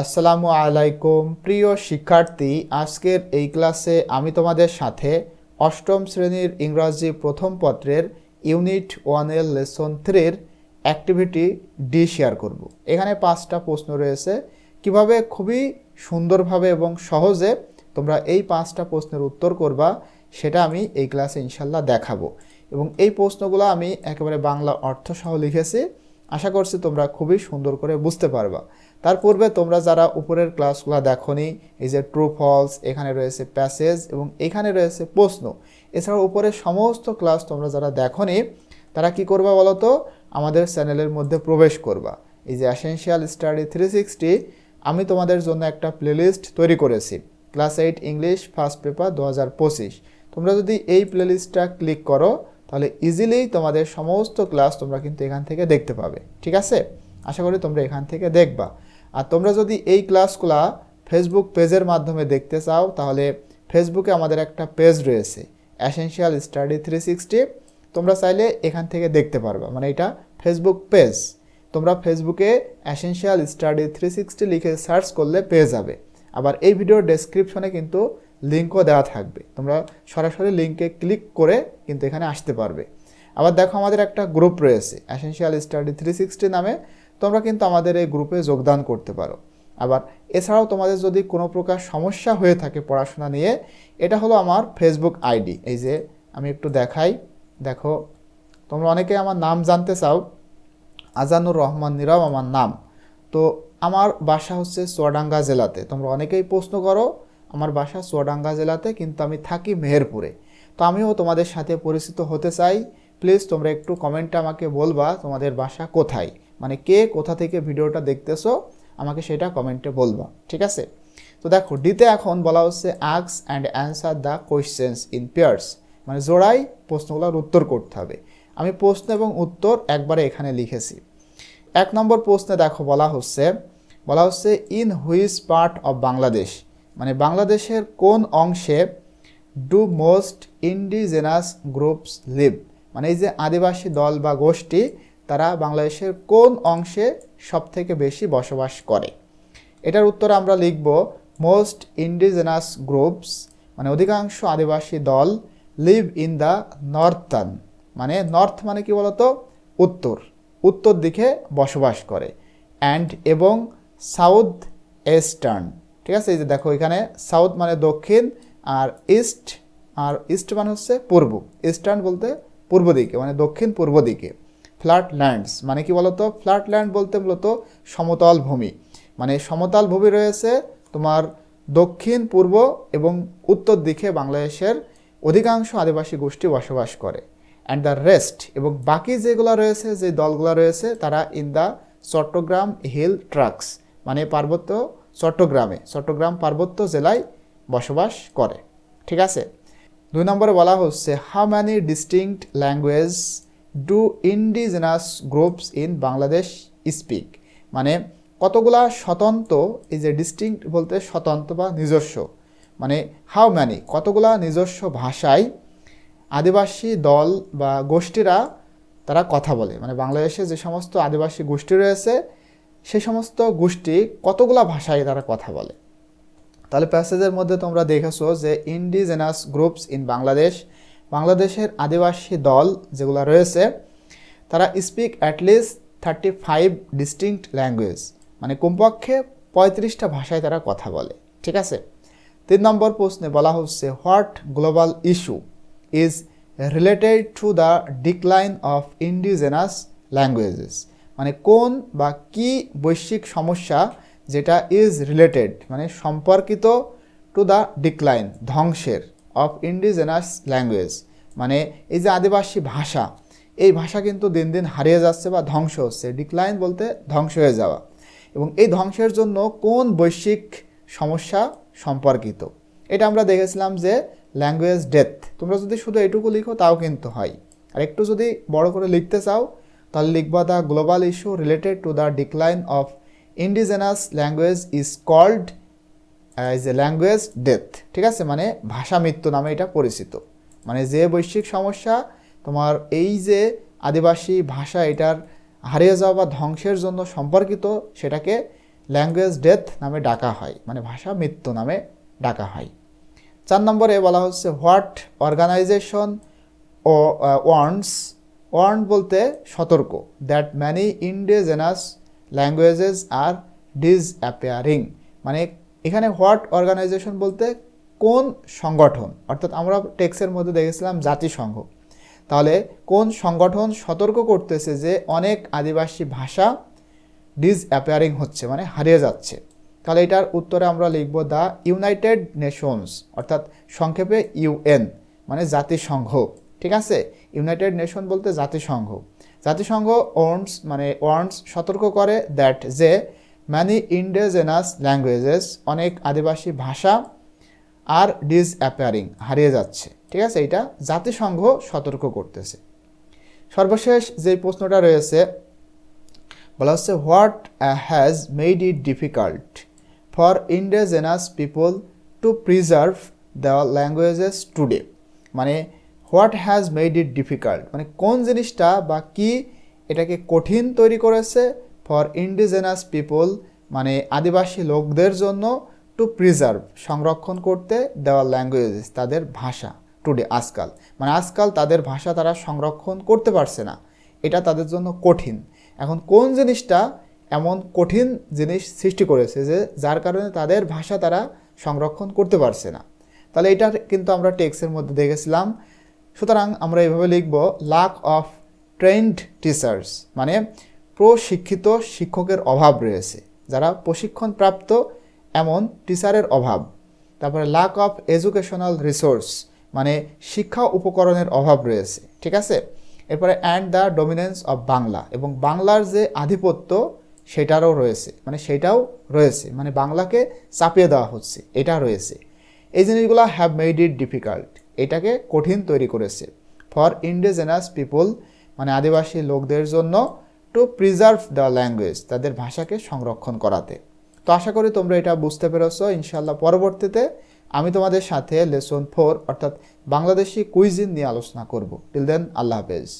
আসসালামু আলাইকুম। প্রিয় শিক্ষার্থী, আজকের এই ক্লাসে আমি তোমাদের সাথে অষ্টম শ্রেণির ইংরাজি প্রথম পত্রের ইউনিট ওয়ানের লেসন থ্রির অ্যাক্টিভিটি ডি শেয়ার করব। এখানে পাঁচটা প্রশ্ন রয়েছে। কীভাবে খুবই সুন্দরভাবে এবং সহজে তোমরা এই পাঁচটা প্রশ্নের উত্তর করবা, সেটা আমি এই ক্লাসে ইনশাল্লাহ দেখাবো। এবং এই প্রশ্নগুলো আমি একেবারে বাংলা অর্থ সহ লিখেছি। আশা করছি তোমরা খুবই সুন্দর করে বুঝতে পারবা। তার পূর্বে তোমরা যারা উপরের ক্লাসগুলো দেখনি, এই যে ট্রু ফলস এখানে রয়েছে প্যাসেজ এবং এখানে রয়েছে প্রশ্ন। এছাড়াও উপরের সমস্ত ক্লাস তোমরা যারা দেখনি, তারা কি করবা বলো তো আমাদের চ্যানেলের মধ্যে প্রবেশ করবা। এই যে অ্যাসেনশিয়াল স্টাডি থ্রি সিক্সটি আমি তোমাদের জন্য একটা প্লেলিস্ট তৈরি করেছি। Class eight English first paper দু হাজার পঁচিশ। তোমরা যদি এই প্লেলিস্টটা ক্লিক করো তাহলে ইজিলি তোমাদের সমস্ত ক্লাস তোমরা কিন্তু এখান থেকে দেখতে পাবে। ঠিক আছে? আশা করি তোমরা এখান থেকে দেখবা। আর তোমরা যদি এই ক্লাসগুলা ফেসবুক পেজের মাধ্যমে দেখতে চাও, তাহলে ফেসবুকে আমাদের একটা পেজ রয়েছে। অ্যাসেনশিয়াল স্টাডি থ্রি সিক্সটি তোমরা চাইলে এখান থেকে দেখতে পারবা। মানে এটা ফেসবুক পেজ তোমরা ফেসবুকে অ্যাসেনশিয়াল স্টাডি থ্রি সিক্সটি লিখে সার্চ করলে পেয়ে যাবে। আবার এই ভিডিওর ডেসক্রিপশনে কিন্তু লিঙ্কও দেওয়া থাকবে। তোমরা সরাসরি লিঙ্কে ক্লিক করে কিন্তু এখানে আসতে পারবে। আবার দেখো আমাদের একটা গ্রুপ রয়েছে অ্যাসেনশিয়াল স্টাডি থ্রি সিক্সটি নামে। তোমরা কিন্তু আমাদের এই গ্রুপে যোগদান করতে পারো। আবার এছাড়াও তোমাদের যদি কোনো প্রকার সমস্যা হয়ে থাকে পড়াশোনা নিয়ে, এটা হলো আমার ফেসবুক আইডি এই যে আমি একটু দেখাই। দেখো, তোমরা অনেকে আমার নাম জানতে চাও। আজানুর রহমান নীরব আমার নাম। তো আমার বাসা হচ্ছে চুয়াডাঙ্গা জেলাতে। তোমরা অনেকেই প্রশ্ন করো আমার বাসা চুয়াডাঙ্গা জেলাতে, কিন্তু আমি থাকি মেহেরপুরে। তো আমিও তোমাদের সাথে পরিচিত হতে চাই। প্লিজ তোমরা একটু কমেন্টে আমাকে বলবা তোমাদের বাসা কোথায়। মানে কে কোথা থেকে ভিডিওটা দেখতেছো, আমাকে সেটা কমেন্টে বলবা। ঠিক আছে? তো দেখো ডিতে এখন বলা হচ্ছে আক্স and answer the questions in pairs মানে জোড়াই প্রশ্নগুলোর উত্তর করতে হবে। আমি প্রশ্ন এবং উত্তর একবারে এখানে লিখেছি। এক নম্বর প্রশ্নে দেখো বলা হচ্ছে বলা হচ্ছে in which part of Bangladesh মানে বাংলাদেশের কোন অংশে do most indigenous groups live মানে এই যে আদিবাসী দল বা গোষ্ঠী, তারা বাংলাদেশের কোন অংশে সবথেকে বেশি বসবাস করে? এটার উত্তর আমরা লিখব মোস্ট ইন্ডিজেনাস গ্রুপস মানে অধিকাংশ আদিবাসী দল লিভ ইন দ্য নর্থার্ন মানে নর্থ মানে কি বলতো? উত্তর। উত্তর দিকে বসবাস করে। অ্যান্ড এবং সাউথ এস্টার্ন ঠিক আছে? এই যে দেখো এখানে সাউথ মানে দক্ষিণ আর ইস্ট আর ইস্ট মানে হচ্ছে পূর্ব। ইস্টার্ন বলতে পূর্ব দিকে মানে দক্ষিণ পূর্ব দিকে। ফ্ল্যাট ল্যান্ডস মানে কি বলতো? ফ্ল্যাট ল্যান্ড বলতে মূলত সমতল ভূমি। মানে সমতল ভূমি রয়েছে তোমার দক্ষিণ, পূর্ব এবং উত্তর দিকে বাংলাদেশের অধিকাংশ আদিবাসী গোষ্ঠী বসবাস করে। অ্যান্ড দ্য রেস্ট এবং বাকি যেগুলো রয়েছে, যে দলগুলো রয়েছে, তারা in the Chittagong hill tracts মানে পার্বত্য চট্টগ্রামে, চট্টগ্রাম পার্বত্য জেলায় বসবাস করে। ঠিক আছে? দুই নম্বরে বলা হচ্ছে how many distinct language do indigenous groups in Bangladesh speak মানে কতগুলা স্বতন্ত্র, এই যে ডিস্টিংক্ট বলতে স্বতন্ত্র বা নিজস্ব মানে হাউ ম্যানি কতগুলা নিজস্ব ভাষায় আদিবাসী দল বা গোষ্ঠীরা তারা কথা বলে? মানে বাংলাদেশে যে সমস্ত আদিবাসী গোষ্ঠী রয়েছে সেই সমস্ত গোষ্ঠী কতগুলা ভাষায় তারা কথা বলে? তাহলে প্যাসেজের মধ্যে তোমরা দেখেছ যে ইন্ডিজেনাস গ্রুপস ইন বাংলাদেশ বাংলাদেশের আদিবাসী দল যেগুলো রয়েছে, তারা speak at least thirty five distinct language মানে কমপক্ষে পঁয়ত্রিশটা ভাষায় তারা কথা বলে, ঠিক আছে? তিন নম্বর প্রশ্নে বলা হচ্ছে what global issue is related to the decline of indigenous languages মানে কোন বা কি বৈশ্বিক সমস্যা যেটা ইজ রিলেটেড মানে সম্পর্কিত টু দ্য ডিক্লাইন ধ্বংসের অফ ইন্ডিজেনাস ল্যাঙ্গুয়েজ মানে এই যে আদিবাসী ভাষা, এই ভাষা কিন্তু দিন দিন হারিয়ে যাচ্ছে বা ধ্বংস হচ্ছে। ডিক্লাইন বলতে ধ্বংস হয়ে যাওয়া। এবং এই ধ্বংসের জন্য কোন বৈশ্বিক সমস্যা সম্পর্কিত? এটা আমরা দেখেছিলাম যে ল্যাঙ্গুয়েজ ডেথ তোমরা যদি শুধু এটুকু লিখো তাও কিন্তু হয়। আর একটু যদি বড় করে লিখতে চাও তাহলে লিখবা the global issue related to the decline of indigenous language is called as a language death ঠিক আছে? মানে ভাষা মৃত্যু নামে এটা পরিচিত। মানে যে বৈশ্বিক সমস্যা তোমার এই যে আদিবাসী ভাষা এটার হারিয়ে যাওয়া বা ধ্বংসের জন্য সম্পর্কিত সেটাকে ল্যাঙ্গুয়েজ ডেথ নামে ডাকা হয় মানে ভাষা মৃত্যু নামে ডাকা হয়। চার নম্বরে বলা হচ্ছে হোয়াট অর্গানাইজেশন ও ওয়ার্নস ওয়ার্ন বলতে সতর্ক। দ্যাট ম্যানি ইন্ডিজেনাস ল্যাঙ্গুয়েজেস আর ডিজ অ্যাপেয়ারিং মানে এখানে হোয়াট অর্গানাইজেশন বলতে কোন সংগঠন? অর্থাৎ আমরা টেক্সের মধ্যে দেখেছিলাম জাতিসংঘ। তাহলে কোন সংগঠন সতর্ক করতেছে যে অনেক আদিবাসী ভাষা ডিজ অ্যাপেয়ারিং হচ্ছে মানে হারিয়ে যাচ্ছে? তাহলে এটার উত্তরে আমরা লিখব দ্য ইউনাইটেড নেশনস অর্থাৎ সংক্ষেপে ইউএন মানে জাতিসংঘ। ঠিক আছে? ইউনাইটেড নেশন বলতে জাতিসংঘ। জাতিসংঘ ওয়ার্নস মানে ওয়ার্নস সতর্ক করে দ্যাট যে ম্যানি ইন্ডিজেনাস ল্যাঙ্গুয়েজেস অনেক আদিবাসী ভাষা আর ডিজ অ্যাপেয়ারিং হারিয়ে যাচ্ছে। ঠিক আছে? এটা জাতিসংঘ সতর্ক করতেছে। সর্বশেষ যে প্রশ্নটা রয়েছে, বলা হচ্ছে what has made it difficult for indigenous people to preserve the languages today মানে what has made it difficult? মানে কোন জিনিসটা বা কি এটাকে কঠিন তৈরি করেছে ফর ইন্ডিজেনাস পিপল মানে আদিবাসী লোকদের জন্য টু প্রিজার্ভ সংরক্ষণ করতে দেওয়া ল্যাঙ্গুয়েজেস তাদের ভাষা টুডে আজকাল। মানে আজকাল তাদের ভাষা তারা সংরক্ষণ করতে পারছে না। এটা তাদের জন্য কঠিন। এখন কোন জিনিসটা এমন কঠিন জিনিস সৃষ্টি করেছে যে যার কারণে তাদের ভাষা তারা সংরক্ষণ করতে পারছে না? তাহলে এটা কিন্তু আমরা টেক্সের মধ্যে দেখেছিলাম সুতরাং আমরা এভাবে লিখব লাক অফ ট্রেন্ড টিচার্স মানে প্রশিক্ষিত শিক্ষকের অভাব রয়েছে। যারা প্রশিক্ষণপ্রাপ্ত এমন টিচারের অভাব। তারপরে লাক অফ এডুকেশনাল রিসোর্স মানে শিক্ষা উপকরণের অভাব রয়েছে। ঠিক আছে? এরপরে and the dominance of Bangla এবং বাংলার যে আধিপত্য, সেটারও রয়েছে। মানে সেটাও রয়েছে। মানে বাংলাকে চাপিয়ে দেওয়া হচ্ছে। এটা রয়েছে। এই জিনিসগুলো হ্যাভ মেড ইট ডিফিকাল্ট এটাকে কঠিন তৈরি করেছে। ফর ইন্ডিজেনাস পিপল মানে আদিবাসী লোকদের জন্য টু প্রিজার্ভ দ্য ল্যাঙ্গুয়েজ তাদের ভাষাকে সংরক্ষণ করাতে। তো আশা করি তোমরা এটা বুঝতে পেরেছ। ইনশাল্লাহ পরবর্তীতে আমি তোমাদের সাথে লেসন ফোর অর্থাৎ বাংলাদেশি কুইজিন নিয়ে আলোচনা করব। টিল দেন আল্লাহ হাফেজ।